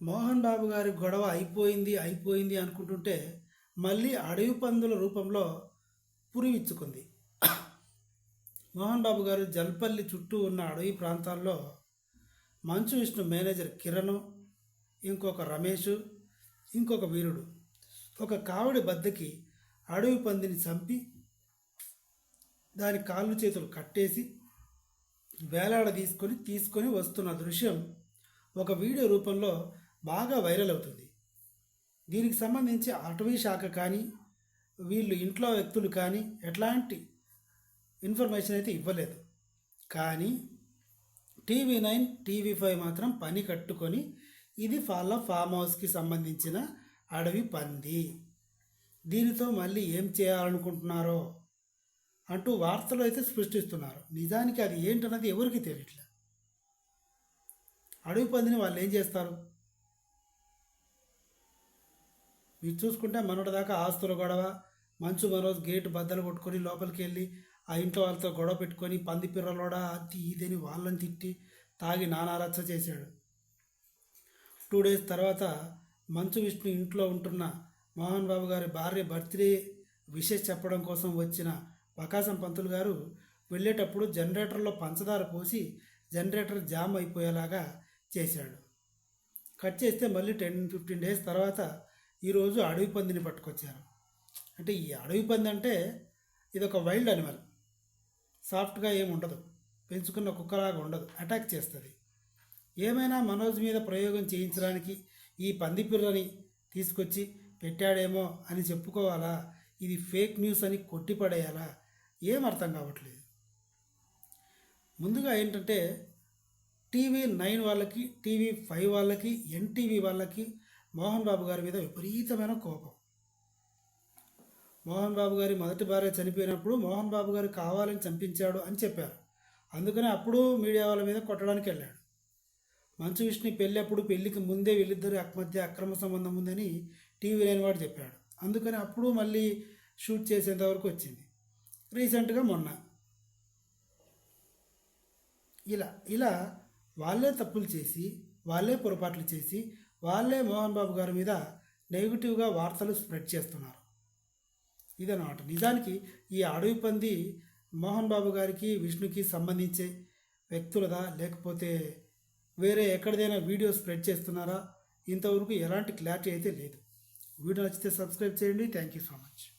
మోహన్ బాబు గారి గొడవ అయిపోయింది అయిపోయింది అనుకుంటుంటే మళ్ళీ అడవి పందుల రూపంలో పురివిచ్చుకుంది. మోహన్ బాబు గారు జల్పల్లి చుట్టూ ఉన్న అడవి ప్రాంతాల్లో మంచు విష్ణు మేనేజర్ కిరణ్ ఇంకొక రమేష్ ఇంకొక వీరుడు. ఒక కావడి బద్దకి అడవి పందిని చంపి దాని కాళ్ళు చేతులు కట్టేసి వేలాడ తీసుకొని తీసుకొని వస్తున్న దృశ్యం ఒక వీడియో రూపంలో బాగా వైరల్ అవుతుంది. దీనికి సంబంధించి అటవీ శాఖ కానీ వీళ్ళు ఇంట్లో వ్యక్తులు కానీ ఎట్లాంటి ఇన్ఫర్మేషన్ అయితే ఇవ్వలేదు. కానీ టీవీ నైన్ టీవీ ఫైవ్ మాత్రం పని కట్టుకొని ఇది ఫాలో ఫామ్ హౌస్కి సంబంధించిన అడవి పంది. దీనితో మళ్ళీ ఏం చేయాలనుకుంటున్నారో అంటూ వార్తలు అయితే సృష్టిస్తున్నారు. నిజానికి అది ఏంటన్నది ఎవరికి తెలియట్లేదు అడవి పందిని వాళ్ళు ఏం చేస్తారు? మీరు చూసుకుంటే మనోడి దాకా ఆస్తుల గొడవ మంచు మరోజు గేటు బద్దలు కొట్టుకొని లోపలికి వెళ్ళి ఆ ఇంట్లో వాళ్ళతో గొడవ పెట్టుకొని పంది పిర్రలోడ అది ఇదని వాళ్ళని తిట్టి తాగి నానారచ్చ చేశాడు. టూ డేస్ తర్వాత మంచు విష్ణు ఇంట్లో ఉంటున్న మోహన్ బాబు గారి భార్య బర్త్డే విషెస్ చెప్పడం కోసం వచ్చిన ప్రకాశం పంతులు గారు వెళ్ళేటప్పుడు జనరేటర్లో పంచదార పోసి జనరేటర్ జామ్ అయిపోయేలాగా చేశాడు. కట్ చేస్తే మళ్ళీ టెన్ ఫిఫ్టీన్ డేస్ తర్వాత ఈరోజు అడవి పందిని పట్టుకొచ్చారు. అంటే ఈ అడవి పంది అంటే ఇది ఒక వైల్డ్ అనిమల్. సాఫ్ట్గా ఏమి ఉండదు. పెంచుకున్న కుక్కలాగా ఉండదు. అటాక్ చేస్తుంది. ఏమైనా మనోజ్ మీద ప్రయోగం చేయించడానికి ఈ పంది పిల్లని తీసుకొచ్చి పెట్టాడేమో అని చెప్పుకోవాలా? ఇది ఫేక్ న్యూస్ అని కొట్టిపడేయాలా? ఏం అర్థం కావట్లేదు. ముందుగా ఏంటంటే టీవీ నైన్ వాళ్ళకి టీవీ ఫైవ్ వాళ్ళకి ఎన్టీవీ వాళ్ళకి మోహన్ బాబు గారి మీద విపరీతమైన కోపం. మోహన్ బాబు గారి మొదటి భార్య చనిపోయినప్పుడు మోహన్ బాబు గారు కావాలని చంపించాడు అని చెప్పారు. అందుకని అప్పుడు మీడియా వాళ్ళ మీద కొట్టడానికి వెళ్ళాడు. మంచు విష్ణు పెళ్ళి అప్పుడు పెళ్ళికి ముందే వీళ్ళిద్దరు మధ్య అక్రమ సంబంధం ఉందని టీవీ లేని వాడు చెప్పాడు. అందుకని అప్పుడు మళ్ళీ షూట్ చేసేంత వరకు వచ్చింది. రీసెంట్గా మొన్న. ఇలా ఇలా వాళ్ళే తప్పులు చేసి వాళ్ళే పొరపాట్లు చేసి వాళ్ళే మోహన్ బాబు గారి మీద నెగిటివ్గా వార్తలు స్ప్రెడ్ చేస్తున్నారు. ఇదన్నమాట. నిజానికి ఈ అడవి పంది మోహన్ బాబు గారికి విష్ణుకి సంబంధించే వ్యక్తులదా? లేకపోతే వేరే ఎక్కడిదైనా వీడియో స్ప్రెడ్ చేస్తున్నారా? ఇంతవరకు ఎలాంటి క్లారిటీ అయితే లేదు. వీడియో నచ్చితే సబ్స్క్రైబ్ చేయండి. Thank you so much.